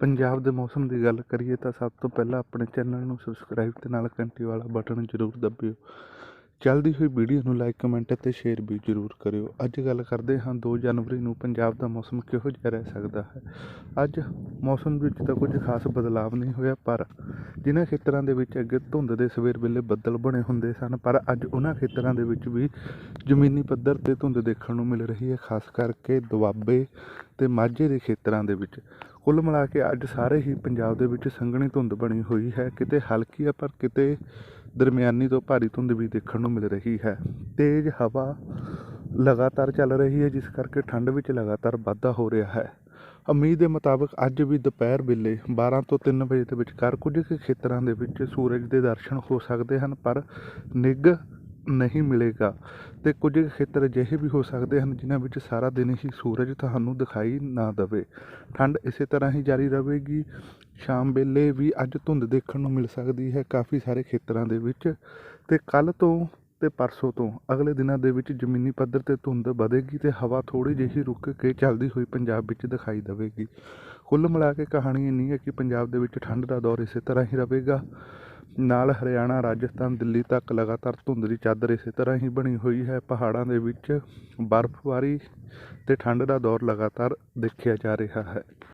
ਪੰਜਾਬ ਦੇ ਮੌਸਮ ਦੀ ਗੱਲ ਕਰੀਏ ਤਾਂ ਸਭ ਤੋਂ ਪਹਿਲਾਂ ਆਪਣੇ ਚੈਨਲ ਨੂੰ ਸਬਸਕ੍ਰਾਈਬ ਤੇ ਨਾਲ ਘੰਟੀ ਵਾਲਾ ਬਟਨ ਜ਼ਰੂਰ ਦੱਬਿਓ। ਚੱਲਦੀ ਹੋਈ ਵੀਡੀਓ ਨੂੰ ਲਾਈਕ ਕਮੈਂਟ ਅਤੇ ਸ਼ੇਅਰ ਵੀ ਜ਼ਰੂਰ ਕਰਿਓ। ਅੱਜ ਗੱਲ ਕਰਦੇ ਹਾਂ 2 ਜਨਵਰੀ ਨੂੰ ਪੰਜਾਬ ਦਾ ਮੌਸਮ ਕਿਹੋ ਜਿਹਾ ਰਹਿ ਸਕਦਾ ਹੈ। ਅੱਜ ਮੌਸਮ ਵਿੱਚ ਤਾਂ ਕੁਝ ਖਾਸ ਬਦਲਾਅ ਨਹੀਂ ਹੋਇਆ, ਪਰ ਜਿਨ੍ਹਾਂ ਖੇਤਰਾਂ ਦੇ ਵਿੱਚ ਅੱਗੇ ਧੁੰਦ ਦੇ ਸਵੇਰ ਵੇਲੇ ਬੱਦਲ ਬਣੇ ਹੁੰਦੇ ਸਨ, ਪਰ ਅੱਜ ਉਹਨਾਂ ਖੇਤਰਾਂ ਦੇ ਵਿੱਚ ਵੀ ਜ਼ਮੀਨੀ ਪੱਧਰ ਤੇ ਧੁੰਦ ਦੇਖਣ ਨੂੰ ਮਿਲ ਰਹੀ ਹੈ, ਖਾਸ ਕਰਕੇ ਦੁਆਬੇ ਤੇ ਮਾਝੇ ਦੇ ਖੇਤਰਾਂ ਦੇ ਵਿੱਚ। ਕੁੱਲ ਮਿਲਾ ਕੇ ਅੱਜ ਸਾਰੇ ਹੀ ਪੰਜਾਬ ਦੇ ਵਿੱਚ ਸੰਘਣੀ ਧੁੰਦ ਬਣੀ ਹੋਈ ਹੈ। ਕਿਤੇ ਹਲਕੀ ਹੈ ਪਰ ਕਿਤੇ ਦਰਮਿਆਨੀ ਤੋਂ ਭਾਰੀ ਧੁੰਦ ਵੀ ਦੇਖਣ ਨੂੰ ਮਿਲ ਰਹੀ ਹੈ। ਤੇਜ਼ ਹਵਾ ਲਗਾਤਾਰ ਚੱਲ ਰਹੀ ਹੈ, ਜਿਸ ਕਰਕੇ ਠੰਡ ਵਿੱਚ ਲਗਾਤਾਰ ਵਾਧਾ ਹੋ ਰਿਹਾ ਹੈ। ਉਮੀਦ ਦੇ ਮੁਤਾਬਕ ਅੱਜ ਵੀ ਦੁਪਹਿਰ ਵੇਲੇ 12 ਤੋਂ 3 ਵਜੇ ਦੇ ਵਿਚਕਾਰ ਕੁਝ ਕੁ ਖੇਤਰਾਂ ਦੇ ਵਿੱਚ ਸੂਰਜ ਦੇ ਦਰਸ਼ਨ ਹੋ ਸਕਦੇ ਹਨ, ਪਰ ਨਿੱਘ ਨਹੀਂ ਮਿਲੇਗਾ। ਅਤੇ ਕੁਝ ਖੇਤਰ ਅਜਿਹੇ ਵੀ ਹੋ ਸਕਦੇ ਹਨ ਜਿਨ੍ਹਾਂ ਵਿੱਚ ਸਾਰਾ ਦਿਨ ਹੀ ਸੂਰਜ ਤੁਹਾਨੂੰ ਦਿਖਾਈ ਨਾ ਦੇਵੇ। ਠੰਡ ਇਸੇ ਤਰ੍ਹਾਂ ਹੀ ਜਾਰੀ ਰਹੇਗੀ। ਸ਼ਾਮ ਵੇਲੇ ਵੀ ਅੱਜ ਧੁੰਦ ਦੇਖਣ ਨੂੰ ਮਿਲ ਸਕਦੀ ਹੈ ਕਾਫੀ ਸਾਰੇ ਖੇਤਰਾਂ ਦੇ ਵਿੱਚ। ਅਤੇ ਕੱਲ੍ਹ ਤੋਂ ਤੇ ਪਰਸੋਂ ਤੋਂ ਅਗਲੇ ਦਿਨਾਂ ਦੇ ਵਿੱਚ ਜ਼ਮੀਨੀ ਪੱਧਰ ਤੇ ਧੁੰਦ ਵਧੇਗੀ ਤੇ ਹਵਾ ਥੋੜੀ ਜਿਹੀ ਰੁਕ ਕੇ ਚੱਲਦੀ ਹੋਈ ਪੰਜਾਬ ਵਿੱਚ ਦਿਖਾਈ ਦੇਵੇਗੀ। ਕੁੱਲ ਮਿਲਾ ਕੇ ਕਹਾਣੀ ਇੰਨੀ ਹੈ ਕਿ ਪੰਜਾਬ ਦੇ ਵਿੱਚ ਠੰਡ ਦਾ ਦੌਰ ਇਸੇ ਤਰ੍ਹਾਂ ਹੀ ਰਹੇਗਾ। ਨਾਲ ਹਰਿਆਣਾ, ਰਾਜਸਥਾਨ, ਦਿੱਲੀ ਤੱਕ ਲਗਾਤਾਰ ਧੁੰਦਲੀ ਚਾਦਰ ਇਸੇ ਤਰ੍ਹਾਂ ਹੀ ਬਣੀ ਹੋਈ ਹੈ। ਪਹਾੜਾਂ ਦੇ ਵਿੱਚ ਬਰਫ਼ਬਾਰੀ ਅਤੇ ਠੰਡ ਦਾ ਦੌਰ ਲਗਾਤਾਰ ਦੇਖਿਆ ਜਾ ਰਿਹਾ ਹੈ।